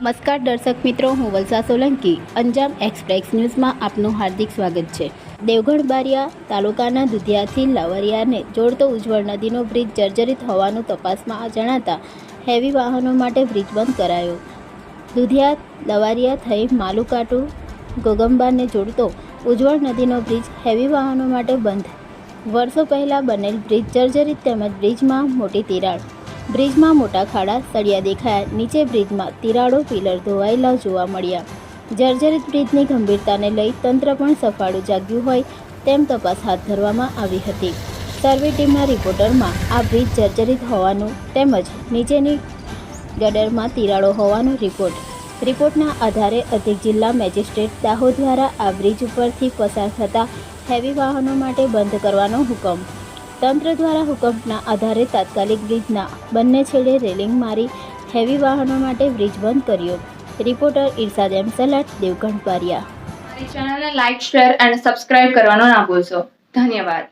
નમસ્કાર દર્શક મિત્રો, હું વલસા સોલંકી. અંજામ એક્સપ્રેસ ન્યૂઝમાં આપનું હાર્દિક સ્વાગત છે. દેવગઢ બારિયા તાલુકાના દુધિયાથી લાવરિયાને જોડતો ઉજ્જવળ નદીનો બ્રિજ જર્જરિત હોવાનું તપાસમાં જણાતા હેવી વાહનો માટે બ્રિજ બંધ કરાયો. દુધિયા, લવારિયા થઈ માલુકાટુ, ગોગંબાને જોડતો ઉજ્જવળ નદીનો બ્રિજ હેવી વાહનો માટે બંધ. વર્ષો પહેલાં બનેલ બ્રિજ જર્જરિત તેમજ બ્રિજમાં મોટી તિરાડ બ્રિજમાં મોટા ખાડા સળિયા દેખાયા. નીચે બ્રિજમાં તિરાડો, પિલર ધોવાયેલા જોવા મળ્યા. જર્જરિત બ્રિજની ગંભીરતાને લઈ તંત્ર પણ સફાળું જાગ્યું હોય તેમ તપાસ હાથ ધરવામાં આવી હતી. સર્વે ટીમના રિપોર્ટરમાં આ બ્રિજ જર્જરિત હોવાનું તેમજ નીચેની ગડરમાં તિરાડો હોવાનો રિપોર્ટ. રિપોર્ટના આધારે અધિક જિલ્લા મેજિસ્ટ્રેટ દાહોદ દ્વારા આ બ્રિજ ઉપરથી પસાર થતા હેવી વાહનો માટે બંધ કરવાનો હુકમ. તંત્ર દ્વારા હુકમના આધારે તાત્કાલિક બ્રિજના બંને છેડે રેલિંગ મારી હેવી વાહનો માટે બ્રિજ બંધ કર્યો. Reporter Irshad M Salat Devgadh Baria. ચેનલને લાઇક શેર અને સબસ્ક્રાઇબ કરવાનો ના ભૂલશો. ધન્યવાદ.